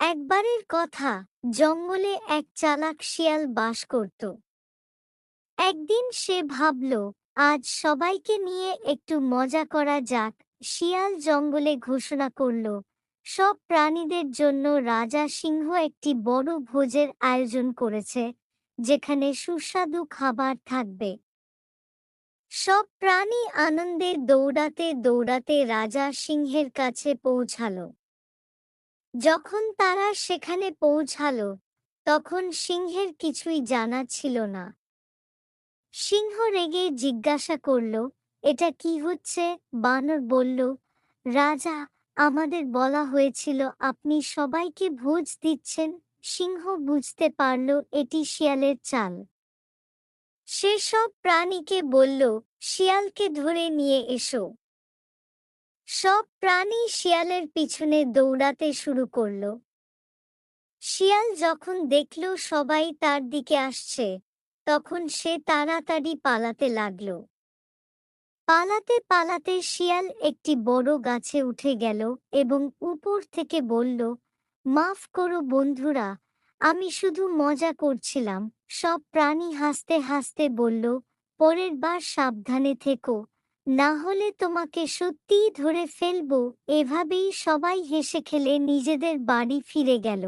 একবারের কথা, জঙ্গলে এক চালাক শিয়াল বাস করত। একদিন সে ভাবল, আজ সবাইকে নিয়ে একটু মজা করা যাক। শিয়াল জঙ্গলে ঘোষণা করল, সব প্রাণীদের জন্য রাজা সিংহ একটি বড় ভোজের আয়োজন করেছে, যেখানে সুস্বাদু খাবার থাকবে। সব প্রাণী আনন্দে দৌড়াতে দৌড়াতে রাজা সিংহের কাছে পৌঁছালো। যখন তারা সেখানে পৌঁছালো, তখন সিংহের কিছুই জানা ছিল না। সিংহ রেগে জিজ্ঞাসা করল, এটা কি হচ্ছে? বানর বলল, রাজা, আমাদের বলা হয়েছিল আপনি সবাইকে ভোজ দিচ্ছেন। সিংহ বুঝতে পারল এটি শিয়ালের চাল। সে সব প্রাণীকে বলল, শিয়ালকে ধরে নিয়ে এসো। সব প্রাণী শিয়ালের পিছনে দৌড়াতে শুরু করল। শিয়াল যখন দেখল সবাই তার দিকে আসছে, তখন সে তাড়াতাড়ি পালাতে লাগল। পালাতে পালাতে শিয়াল একটি বড় গাছে উঠে গেল এবং উপর থেকে বলল, মাফ করো বন্ধুরা, আমি শুধু মজা করছিলাম। সব প্রাণী হাসতে হাসতে বলল, পরের বার সাবধানে থেকো। না হলে তোমাকে সত্যিই ধরে ফেলব। এভাবেই সবাই হেসে খেলে নিজেদের বাড়ি ফিরে গেল।